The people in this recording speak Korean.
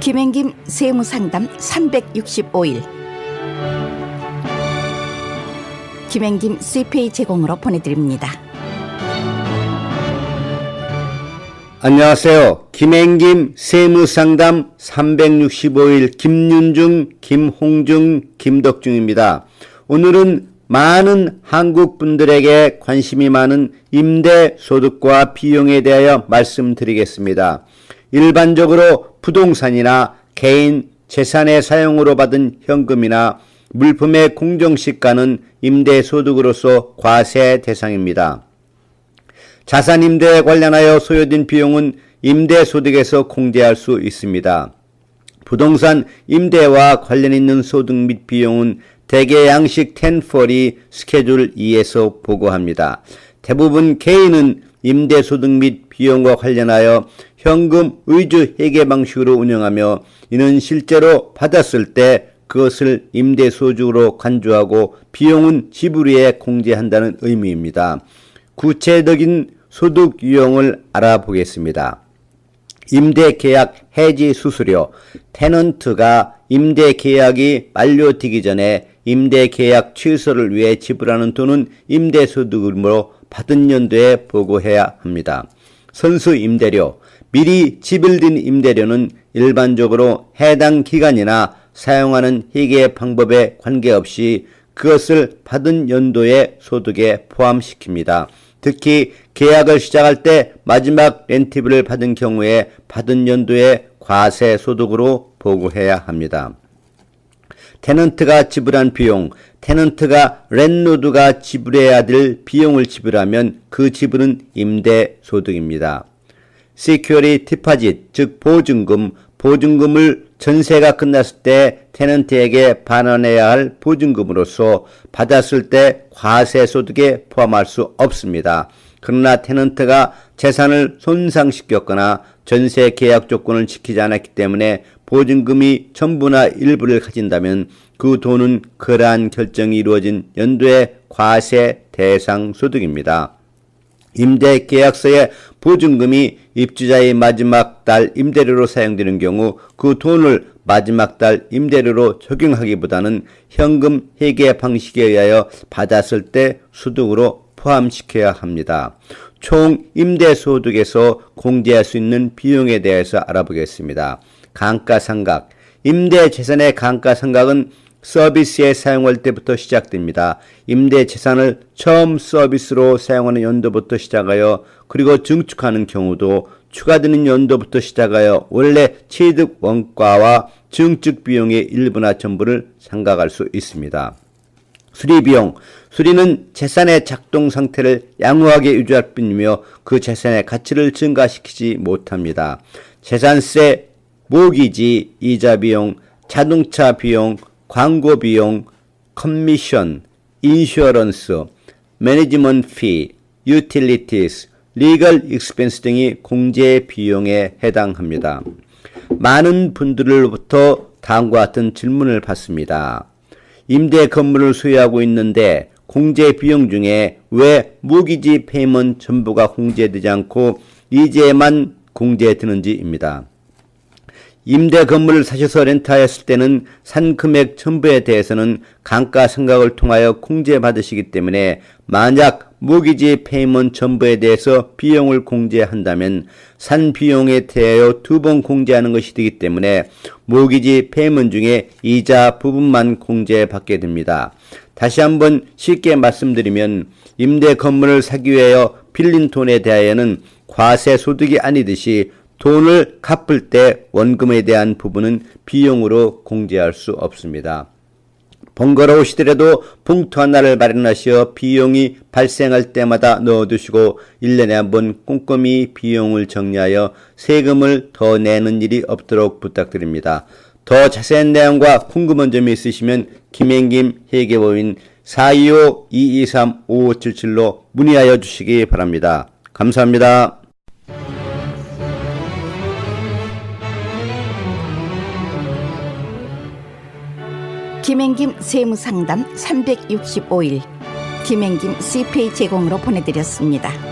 김행김 세무상담 365일 김행김 CPA 제공으로 보내드립니다. 안녕하세요. 김행김 세무상담 365일 김윤중, 김홍중, 김덕중입니다. 오늘은 많은 한국 분들에게 관심이 많은 임대 소득과 비용에 대하여 말씀드리겠습니다. 일반적으로 부동산이나 개인 재산의 사용으로 받은 현금이나 물품의 공정시가는 임대 소득으로서 과세 대상입니다. 자산 임대에 관련하여 소요된 비용은 임대 소득에서 공제할 수 있습니다. 부동산 임대와 관련 있는 소득 및 비용은 대개 양식 1040 스케줄 2에서 보고합니다. 대부분 개인은 임대 소득 및 비용과 관련하여 현금 의주 회계 방식으로 운영하며 이는 실제로 받았을 때 그것을 임대 소득으로 간주하고 비용은 지불 후에 공제한다는 의미입니다. 구체적인 소득 유형을 알아보겠습니다. 임대 계약 해지 수수료, 테넌트가 임대 계약이 만료되기 전에 임대 계약 취소를 위해 지불하는 돈은 임대 소득으로 받은 연도에 보고해야 합니다. 선수 임대료, 미리 지불된 임대료는 일반적으로 해당 기간이나 사용하는 회계 방법에 관계없이 그것을 받은 연도의 소득에 포함시킵니다. 특히 계약을 시작할 때 마지막 렌티브를 받은 경우에 받은 연도의 과세 소득으로 보고해야 합니다. 테넌트가 지불한 비용, 테넌트가 랜로드가 지불해야 될 비용을 지불하면 그 지불은 임대 소득입니다. 시큐리 디파짓, 즉 보증금, 보증금을 전세가 끝났을 때 테넌트에게 반환해야 할 보증금으로서 받았을 때 과세 소득에 포함할 수 없습니다. 그러나 테넌트가 재산을 손상시켰거나 전세 계약 조건을 지키지 않았기 때문에 보증금이 전부나 일부를 가진다면 그 돈은 그러한 결정이 이루어진 연도의 과세 대상 소득입니다. 임대 계약서에 보증금이 입주자의 마지막 달 임대료로 사용되는 경우 그 돈을 마지막 달 임대료로 적용하기보다는 현금 회계 방식에 의하여 받았을 때 소득으로 포함시켜야 합니다. 총 임대소득에서 공제할 수 있는 비용에 대해서 알아보겠습니다. 감가상각. 임대재산의 감가상각은 서비스에 사용할 때부터 시작됩니다. 임대 재산을 처음 서비스로 사용하는 연도부터 시작하여 그리고 증축하는 경우도 추가되는 연도부터 시작하여 원래 취득 원가와 증축 비용의 일부나 전부를 상각할 수 있습니다. 수리 비용. 수리는 재산의 작동 상태를 양호하게 유지할 뿐이며 그 재산의 가치를 증가시키지 못합니다. 재산세, 모기지, 이자 비용, 자동차 비용, 광고 비용, 커미션, 인슈어런스, 매니지먼트 피, 유틸리티스, 리걸 익스펜스 등이 공제 비용에 해당합니다. 많은 분들로부터 다음과 같은 질문을 받습니다. 임대 건물을 소유하고 있는데 공제 비용 중에 왜 무기지 페이먼 전부가 공제되지 않고 이제만 공제되는지입니다. 임대 건물을 사셔서 렌트하였을 때는 산 금액 전부에 대해서는 감가상각을 통하여 공제받으시기 때문에 만약 모기지 페이먼 전부에 대해서 비용을 공제한다면 산 비용에 대하여 두 번 공제하는 것이 되기 때문에 모기지 페이먼 중에 이자 부분만 공제받게 됩니다. 다시 한번 쉽게 말씀드리면 임대 건물을 사기 위하여 빌린 돈에 대하여는 과세 소득이 아니듯이 돈을 갚을 때 원금에 대한 부분은 비용으로 공제할 수 없습니다. 번거로우시더라도 봉투 하나를 마련하시어 비용이 발생할 때마다 넣어두시고 1년에 한 번 꼼꼼히 비용을 정리하여 세금을 더 내는 일이 없도록 부탁드립니다. 더 자세한 내용과 궁금한 점이 있으시면 김행김 회계법인 425-223-5577로 문의하여 주시기 바랍니다. 감사합니다. 김행김 세무상담 365일 김행김 CPA 제공으로 보내드렸습니다.